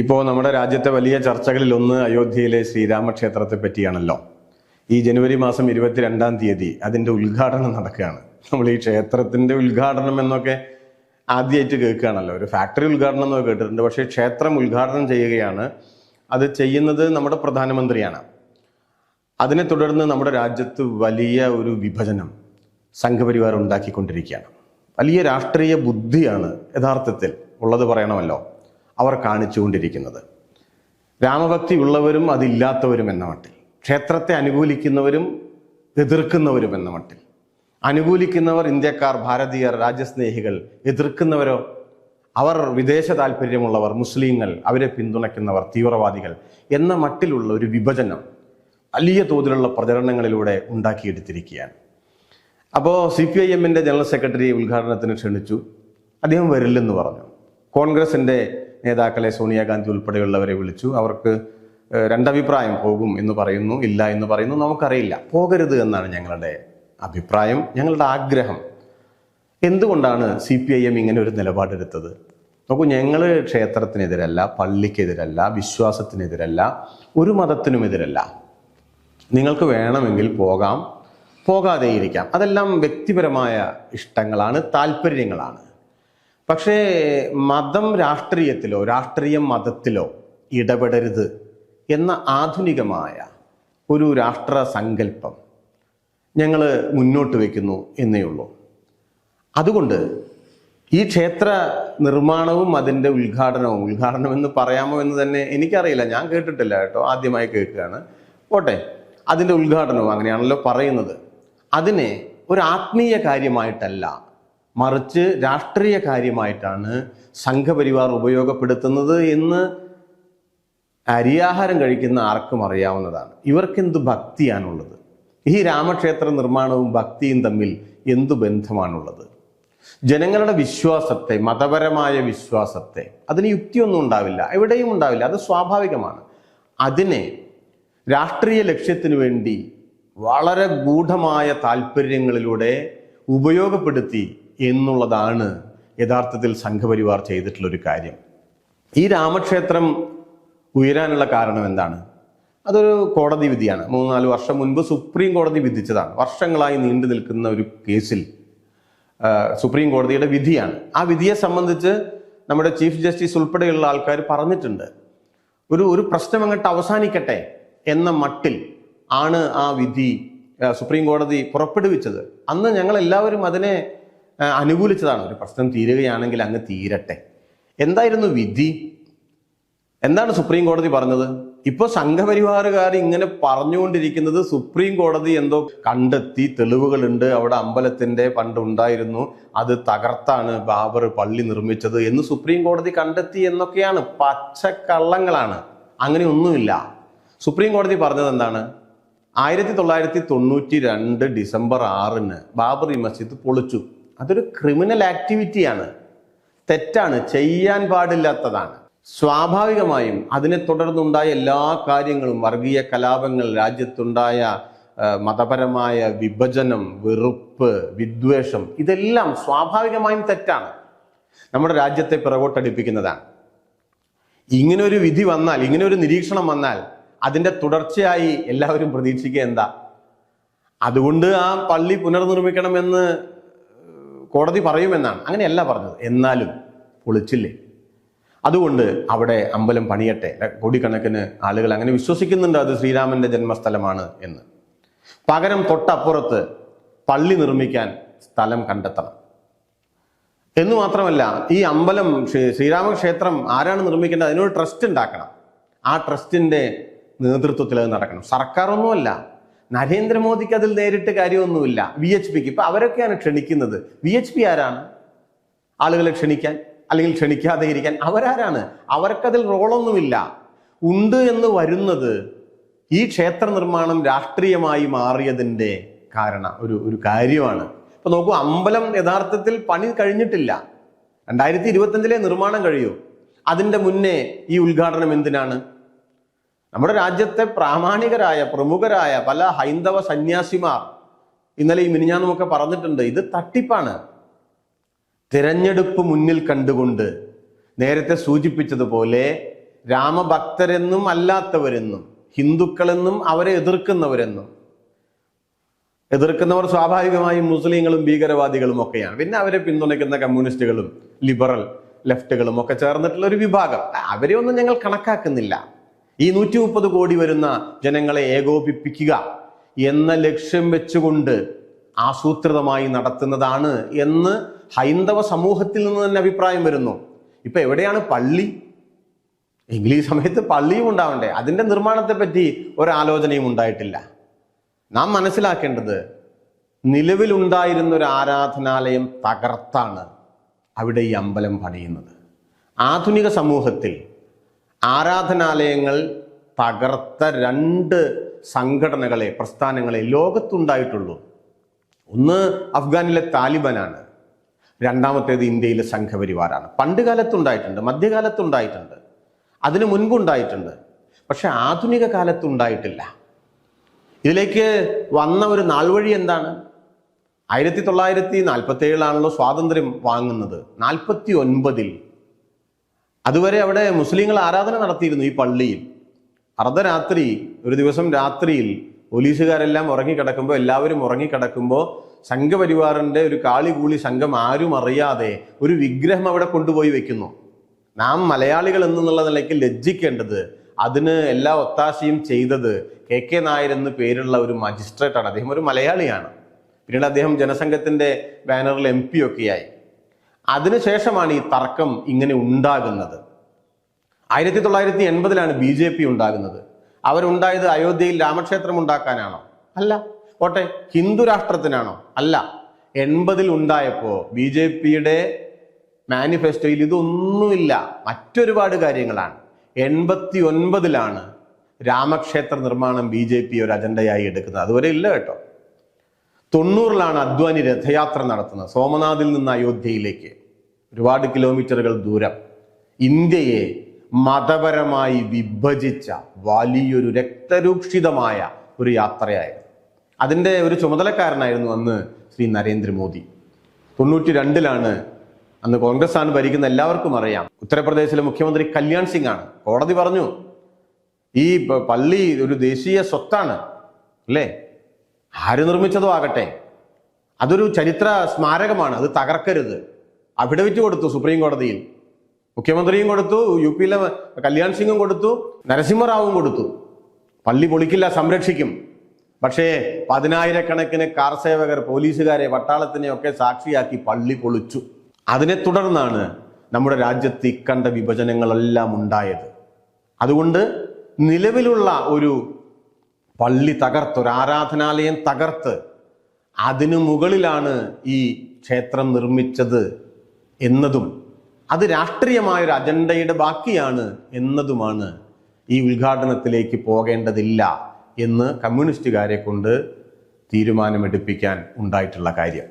ഇപ്പോൾ നമ്മുടെ രാജ്യത്തെ വലിയ ചർച്ചകളിൽ ഒന്ന് അയോധ്യയിലെ ശ്രീരാമക്ഷേത്രത്തെ പറ്റിയാണല്ലോ. ഈ ജനുവരി മാസം ഇരുപത്തിരണ്ടാം തീയതി അതിന്റെ ഉദ്ഘാടനം നടക്കുകയാണ്. നമ്മൾ ഈ ക്ഷേത്രത്തിന്റെ ഉദ്ഘാടനം എന്നൊക്കെ ആദ്യമായിട്ട് കേൾക്കുകയാണല്ലോ. ഒരു ഫാക്ടറി ഉദ്ഘാടനം എന്നൊക്കെ കേട്ടിട്ടുണ്ട്. പക്ഷേ ക്ഷേത്രം ഉദ്ഘാടനം ചെയ്യുകയാണ്. അത് ചെയ്യുന്നത് നമ്മുടെ പ്രധാനമന്ത്രിയാണ്. അതിനെ തുടർന്ന് നമ്മുടെ രാജ്യത്ത് വലിയ ഒരു വിഭജനം സംഘപരിവാർ ഉണ്ടാക്കിക്കൊണ്ടിരിക്കുകയാണ്. വലിയ രാഷ്ട്രീയ ബുദ്ധിയാണ് യഥാർത്ഥത്തിൽ ഉള്ളത് പറയണമല്ലോ. അവർ കാണിച്ചുകൊണ്ടിരിക്കുന്നത്. രാമഭക്തി ഉള്ളവരും അതില്ലാത്തവരും എന്ന മട്ടിൽ ക്ഷേത്രത്തെ അനുകൂലിക്കുന്നവരും എതിർക്കുന്നവരും എന്ന മട്ടിൽ അനുകൂലിക്കുന്നവർ ഇന്ത്യക്കാർ ഭാരതീയർ രാജ്യസ്നേഹികൾ എതിർക്കുന്നവരോ അവർ വിദേശ താല്പര്യമുള്ളവർ മുസ്ലിങ്ങൾ അവരെ പിന്തുണയ്ക്കുന്നവർ തീവ്രവാദികൾ എന്ന മട്ടിലുള്ള ഒരു വിഭജനം വലിയ തോതിലുള്ള പ്രചരണങ്ങളിലൂടെ ഉണ്ടാക്കിയെടുത്തിരിക്കുകയാണ്. അപ്പോൾ സി പി ഐ എമ്മിന്റെ ജനറൽ സെക്രട്ടറി ഉദ്ഘാടനത്തിന് ക്ഷണിച്ചു. അദ്ദേഹം വരില്ലെന്ന് പറഞ്ഞു. കോൺഗ്രസിന്റെ നേതാക്കളെ സോണിയാഗാന്ധി ഉൾപ്പെടെയുള്ളവരെ വിളിച്ചു. അവർക്ക് രണ്ടഭിപ്രായം പോകും എന്ന് പറയുന്നു ഇല്ല എന്ന് പറയുന്നു നമുക്കറിയില്ല. പോകരുത് എന്നാണ് ഞങ്ങളുടെ അഭിപ്രായം ഞങ്ങളുടെ ആഗ്രഹം. എന്തുകൊണ്ടാണ് സി പി ഐ എം ഇങ്ങനെ ഒരു നിലപാടെടുത്തത്? നോക്കൂ ഞങ്ങൾ ക്ഷേത്രത്തിനെതിരല്ല പള്ളിക്കെതിരല്ല വിശ്വാസത്തിനെതിരല്ല ഒരു മതത്തിനുമെതിരല്ല നിങ്ങൾക്ക് വേണമെങ്കിൽ പോകാം പോകാതെ ഇരിക്കാം അതെല്ലാം വ്യക്തിപരമായ ഇഷ്ടങ്ങളാണ് താല്പര്യങ്ങളാണ് പക്ഷേ മതം രാഷ്ട്രീയത്തിലോ രാഷ്ട്രീയം മതത്തിലോ ഇടപെടരുത് എന്ന ആധുനികമായ ഒരു രാഷ്ട്ര സങ്കല്പം ഞങ്ങൾ മുന്നോട്ട് വയ്ക്കുന്നു എന്നേ ഉള്ളൂ. അതുകൊണ്ട് ഈ ക്ഷേത്ര നിർമ്മാണവും അതിന്റെ ഉദ്ഘാടനവും ഉദ്ഘാടനം എന്ന് പറയാമോ എന്ന് തന്നെ എനിക്കറിയില്ല. ഞാൻ കേട്ടിട്ടില്ല കേട്ടോ. ആദ്യമായി കേൾക്കുകയാണ്. പോട്ടെ. അതിന്റെ ഉദ്ഘാടനവും അങ്ങനെയാണല്ലോ പറയുന്നത്. അതിനെ ഒരു ആത്മീയ കാര്യമായിട്ടല്ല മറിച്ച് രാഷ്ട്രീയ കാര്യമായിട്ടാണ് സംഘപരിവാർ ഉപയോഗപ്പെടുത്തുന്നത് എന്ന് അരിയാഹാരം കഴിക്കുന്ന ആർക്കും അറിയാവുന്നതാണ്. ഇവർക്കെന്ത് ഭക്തിയാണുള്ളത്? ഈ രാമക്ഷേത്ര നിർമ്മാണവും ഭക്തിയും തമ്മിൽ എന്തു ബന്ധമാണുള്ളത്? ജനങ്ങളുടെ വിശ്വാസത്തെ മതപരമായ വിശ്വാസത്തെ അതിന് യുക്തിയൊന്നും ഉണ്ടാവില്ല എവിടെയും ഉണ്ടാവില്ല അത് സ്വാഭാവികമാണ്. അതിനെ രാഷ്ട്രീയ ലക്ഷ്യത്തിനു വേണ്ടി വളരെ ഗൂഢമായ താല്പര്യങ്ങളിലൂടെ ഉപയോഗപ്പെടുത്തി എന്നുള്ളതാണ് യഥാർത്ഥത്തിൽ സംഘപരിവാർ ചെയ്തിട്ടുള്ള ഒരു കാര്യം. ഈ രാമക്ഷേത്രം ഉയരാനുള്ള കാരണം എന്താണ്? അതൊരു കോടതി വിധിയാണ്. മൂന്നാൽ വർഷം മുൻപ് സുപ്രീം കോടതി വിധിച്ചതാണ്. വർഷങ്ങളായി നീണ്ടു നിൽക്കുന്ന ഒരു കേസിൽ സുപ്രീം കോടതിയുടെ വിധിയാണ്. ആ വിധിയെ സംബന്ധിച്ച് നമ്മുടെ ചീഫ് ജസ്റ്റിസ് ഉൾപ്പെടെയുള്ള ആൾക്കാർ പറഞ്ഞിട്ടുണ്ട്. ഒരു ഒരു പ്രശ്നം അങ്ങോട്ട് അവസാനിക്കട്ടെ എന്ന മട്ടിൽ ആണ് ആ വിധി സുപ്രീം കോടതി പുറപ്പെടുവിച്ചത്. അന്ന് ഞങ്ങൾ എല്ലാവരും അതിനെ അനുകൂലിച്ചതാണ്. ഒരു പ്രശ്നം തീരുകയാണെങ്കിൽ അങ്ങ് തീരട്ടെ. എന്തായിരുന്നു വിധി? എന്താണ് സുപ്രീം കോടതി പറഞ്ഞത്? ഇപ്പൊ സംഘപരിവാറുകാർ ഇങ്ങനെ പറഞ്ഞുകൊണ്ടിരിക്കുന്നത് സുപ്രീം കോടതി എന്തോ കണ്ടെത്തി തെളിവുകളുണ്ട് അവിടെ അമ്പലത്തിന്റെ പണ്ട് ഉണ്ടായിരുന്നു അത് തകർത്താണ് ബാബർ പള്ളി നിർമ്മിച്ചത് എന്ന് സുപ്രീം കോടതി കണ്ടെത്തി എന്നൊക്കെയാണ്. പച്ചക്കള്ളങ്ങളാണ്. അങ്ങനെ ഒന്നുമില്ല. സുപ്രീം കോടതി പറഞ്ഞത് എന്താണ്? ആയിരത്തി തൊള്ളായിരത്തി തൊണ്ണൂറ്റി രണ്ട് ഡിസംബർ ആറിന് ബാബറി മസ്ജിദ് പൊളിച്ചു. അതൊരു ക്രിമിനൽ ആക്ടിവിറ്റിയാണ് തെറ്റാണ് ചെയ്യാൻ പാടില്ലാത്തതാണ്. സ്വാഭാവികമായും അതിനെ തുടർന്നുണ്ടായ എല്ലാ കാര്യങ്ങളും വർഗീയ കലാപങ്ങൾ രാജ്യത്തുണ്ടായ മതപരമായ വിഭജനം വെറുപ്പ് വിദ്വേഷം ഇതെല്ലാം സ്വാഭാവികമായും തെറ്റാണ്. നമ്മുടെ രാജ്യത്തെ പിറകോട്ടടിപ്പിക്കുന്നതാണ്. ഇങ്ങനെ ഒരു വിധി വന്നാൽ ഇങ്ങനെ ഒരു നിരീക്ഷണം വന്നാൽ അതിന്റെ തുടർച്ചയായി എല്ലാവരും പ്രതീക്ഷിക്കുക എന്താ? അതുകൊണ്ട് ആ പള്ളി പുനർനിർമ്മിക്കണമെന്ന് കോടതി പറയുമെന്നാണ്. അങ്ങനെയല്ല പറഞ്ഞത്. എന്നാലും പൊളിച്ചില്ലേ? അതുകൊണ്ട് അവിടെ അമ്പലം പണിയട്ടെ. കോടിക്കണക്കിന് ആളുകൾ അങ്ങനെ വിശ്വസിക്കുന്നുണ്ട് അത് ശ്രീരാമന്റെ ജന്മസ്ഥലമാണ് എന്ന്. പകരം തൊട്ടപ്പുറത്ത് പള്ളി നിർമ്മിക്കാൻ സ്ഥലം കണ്ടെത്തണം. എന്ന് മാത്രമല്ല ഈ അമ്പലം ശ്രീരാമക്ഷേത്രം ആരാണ് നിർമ്മിക്കേണ്ടത്? അതിനൊരു ട്രസ്റ്റ് ഉണ്ടാക്കണം. ആ ട്രസ്റ്റിന്റെ നേതൃത്വത്തിൽ അത് നടക്കണം. സർക്കാർ ഒന്നുമല്ല നരേന്ദ്രമോദിക്ക് അതിൽ നേരിട്ട് കാര്യമൊന്നുമില്ല. വി എച്ച് പിക്ക് ഇപ്പൊ അവരൊക്കെയാണ് ക്ഷണിക്കുന്നത്. വി എച്ച് പി ആരാണ്? ആളുകളെ ക്ഷണിക്കാൻ അല്ലെങ്കിൽ ക്ഷണിക്കാതെ ഇരിക്കാൻ അവരാരാണ്? അവർക്കതിൽ റോളൊന്നുമില്ല. ഉണ്ട് എന്ന് വരുന്നത് ഈ ക്ഷേത്ര നിർമ്മാണം രാഷ്ട്രീയമായി മാറിയതിന്റെ കാരണം ഒരു ഒരു കാര്യമാണ്. ഇപ്പൊ നോക്കൂ അമ്പലം യഥാർത്ഥത്തിൽ പണി കഴിഞ്ഞിട്ടില്ല. രണ്ടായിരത്തി ഇരുപത്തഞ്ചിലെ നിർമ്മാണം കഴിയൂ. അതിന്റെ മുന്നേ ഈ ഉദ്ഘാടനം എന്തിനാണ്? നമ്മുടെ രാജ്യത്തെ പ്രാമാണികരായ പ്രമുഖരായ പല ഹൈന്ദവ സന്യാസിമാർ ഇന്നലെ ഈ മിനിഞ്ഞാന്നുമൊക്കെ പറഞ്ഞിട്ടുണ്ട്. ഇത് തട്ടിപ്പാണ്. തിരഞ്ഞെടുപ്പ് മുന്നിൽ കണ്ടുകൊണ്ട് നേരത്തെ സൂചിപ്പിച്ചതുപോലെ രാമഭക്തരെന്നും അല്ലാത്തവരെന്നും ഹിന്ദുക്കളെന്നും അവരെ എതിർക്കുന്നവരെന്നും. എതിർക്കുന്നവർ സ്വാഭാവികമായും മുസ്ലിങ്ങളും ഭീകരവാദികളും ഒക്കെയാണ്. പിന്നെ അവരെ പിന്തുണയ്ക്കുന്ന കമ്മ്യൂണിസ്റ്റുകളും ലിബറൽ ലെഫ്റ്റുകളും ഒക്കെ ചേർന്നിട്ടുള്ള ഒരു വിഭാഗം. അവരെ ഒന്നും ഞങ്ങൾ കണക്കാക്കുന്നില്ല. ഈ നൂറ്റി മുപ്പത് കോടി വരുന്ന ജനങ്ങളെ ഏകോപിപ്പിക്കുക എന്ന ലക്ഷ്യം വെച്ചുകൊണ്ട് ആസൂത്രിതമായി നടത്തുന്നതാണ് എന്ന് ഹൈന്ദവ സമൂഹത്തിൽ നിന്ന് തന്നെ അഭിപ്രായം വരുന്നു. ഇപ്പൊ എവിടെയാണ് പള്ളി? എങ്കിൽ ഈ സമയത്ത് പള്ളിയും ഉണ്ടാവണ്ടേ? അതിന്റെ നിർമ്മാണത്തെ പറ്റി ഒരാലോചനയും ഉണ്ടായിട്ടില്ല. നാം മനസ്സിലാക്കേണ്ടത് നിലവിലുണ്ടായിരുന്ന ഒരു ആരാധനാലയം തകർത്താണ് അവിടെ ഈ അമ്പലം പണിയുന്നത്. ആധുനിക സമൂഹത്തിൽ ആരാധനാലയങ്ങൾ തകർത്ത രണ്ട് സംഘടനകളെ പ്രസ്ഥാനങ്ങളെ ലോകത്തുണ്ടായിട്ടുള്ളൂ. ഒന്ന് അഫ്ഗാനിലെ താലിബാനാണ്. രണ്ടാമത്തേത് ഇന്ത്യയിലെ സംഘപരിവാരാണ്. പണ്ട് കാലത്തുണ്ടായിട്ടുണ്ട് മധ്യകാലത്തുണ്ടായിട്ടുണ്ട്. അതിനു മുൻപുണ്ടായിട്ടുണ്ട്. പക്ഷെ ആധുനിക കാലത്തുണ്ടായിട്ടില്ല. ഇതിലേക്ക് വന്ന ഒരു നാൾവഴി എന്താണ്? ആയിരത്തി തൊള്ളായിരത്തി നാൽപ്പത്തി ഏഴിലാണല്ലോ സ്വാതന്ത്ര്യം വാങ്ങുന്നത്. നാൽപ്പത്തി ഒൻപതിൽ അതുവരെ അവിടെ മുസ്ലിങ്ങൾ ആരാധന നടത്തിയിരുന്നു ഈ പള്ളിയിൽ. അർദ്ധരാത്രി ഒരു ദിവസം രാത്രിയിൽ പോലീസുകാരെല്ലാം ഉറങ്ങിക്കിടക്കുമ്പോൾ എല്ലാവരും ഉറങ്ങിക്കിടക്കുമ്പോൾ സംഘപരിവാറിന്റെ ഒരു കാളികൂളി സംഘം ആരും അറിയാതെ ഒരു വിഗ്രഹം അവിടെ കൊണ്ടുപോയി വെക്കുന്നു. നാം മലയാളികൾ എന്നുള്ള നിലയ്ക്ക് ലജ്ജിക്കേണ്ടത് അതിന് എല്ലാ ഒത്താശയും ചെയ്തത് കെ കെ നായർ എന്ന് പേരുള്ള ഒരു മജിസ്ട്രേറ്റാണ്. അദ്ദേഹം ഒരു മലയാളിയാണ്. പിന്നീട് അദ്ദേഹം ജനസംഘത്തിന്റെ ബാനറിൽ എം പി ഒക്കെയായി അതിനുശേഷമാണ് ഈ തർക്കം ഇങ്ങനെ ഉണ്ടാകുന്നത്. ആയിരത്തി തൊള്ളായിരത്തി എൺപതിലാണ് ബി ജെ പി ഉണ്ടാകുന്നത്. അവരുണ്ടായത് അയോധ്യയിൽ രാമക്ഷേത്രം ഉണ്ടാക്കാനാണോ? അല്ല. ഓട്ടെ ഹിന്ദു രാഷ്ട്രത്തിനാണോ? അല്ല. എൺപതിൽ ഉണ്ടായപ്പോ ബി ജെ പിയുടെ മാനിഫെസ്റ്റോയിൽ ഇതൊന്നുമില്ല. മറ്റൊരുപാട് കാര്യങ്ങളാണ്. എൺപത്തി ഒൻപതിലാണ് രാമക്ഷേത്ര നിർമ്മാണം ബി ജെ പി ഒരു അജണ്ടയായി എടുക്കുന്നത്. അതുവരെ ഇല്ല കേട്ടോ. തൊണ്ണൂറിലാണ് അദ്വാനി രഥയാത്ര നടത്തുന്നത്. സോമനാഥിൽ നിന്ന് അയോധ്യയിലേക്ക്. ഒരുപാട് കിലോമീറ്ററുകൾ ദൂരം. ഇന്ത്യയെ മതപരമായി വിഭജിച്ച വലിയൊരു രക്തരൂക്ഷിതമായ ഒരു യാത്രയായിരുന്നു. അതിന്റെ ഒരു ചുമതലക്കാരനായിരുന്നു അന്ന് ശ്രീ നരേന്ദ്രമോദി. തൊണ്ണൂറ്റി രണ്ടിലാണ് അന്ന് കോൺഗ്രസ് ആണ് ഭരിക്കുന്ന എല്ലാവർക്കും അറിയാം. ഉത്തർപ്രദേശിലെ മുഖ്യമന്ത്രി കല്യാൺ സിംഗ് ആണ്. കോടതി പറഞ്ഞു ഈ പള്ളി ഒരു ദേശീയ സ്വത്താണ് അല്ലേ? ആര് നിർമ്മിച്ചതോ ആകട്ടെ. അതൊരു ചരിത്ര സ്മാരകമാണ് അത് തകർക്കരുത്. അഫിഡവിറ്റ് കൊടുത്തു സുപ്രീം കോടതിയിൽ. മുഖ്യമന്ത്രിയും കൊടുത്തു യു പിയിലെ കല്യാൺ സിംഗും കൊടുത്തു നരസിംഹറാവും കൊടുത്തു. പള്ളി പൊളിക്കില്ല സംരക്ഷിക്കും. പക്ഷേ പതിനായിരക്കണക്കിന് കാർ സേവകർ പോലീസുകാരെ പട്ടാളത്തിനെ ഒക്കെ സാക്ഷിയാക്കി പള്ളി പൊളിച്ചു. അതിനെ തുടർന്നാണ് നമ്മുടെ രാജ്യത്ത് ഇക്കണ്ട വിഭജനങ്ങളെല്ലാം ഉണ്ടായത്. അതുകൊണ്ട് നിലവിലുള്ള ഒരു പള്ളി തകർത്ത് ഒരു ആരാധനാലയം തകർത്ത് അതിനു മുകളിലാണ് ഈ ക്ഷേത്രം നിർമ്മിച്ചത് എന്നതും അത് രാഷ്ട്രീയമായ ഒരു അജണ്ടയുടെ ബാക്കിയാണ് എന്നതുമാണ് ഈ ഉദ്ഘാടനത്തിലേക്ക് പോകേണ്ടതില്ല എന്ന് കമ്മ്യൂണിസ്റ്റുകാരെ കൊണ്ട് തീരുമാനമെടുപ്പിക്കാൻ ഉണ്ടായിട്ടുള്ള കാര്യം.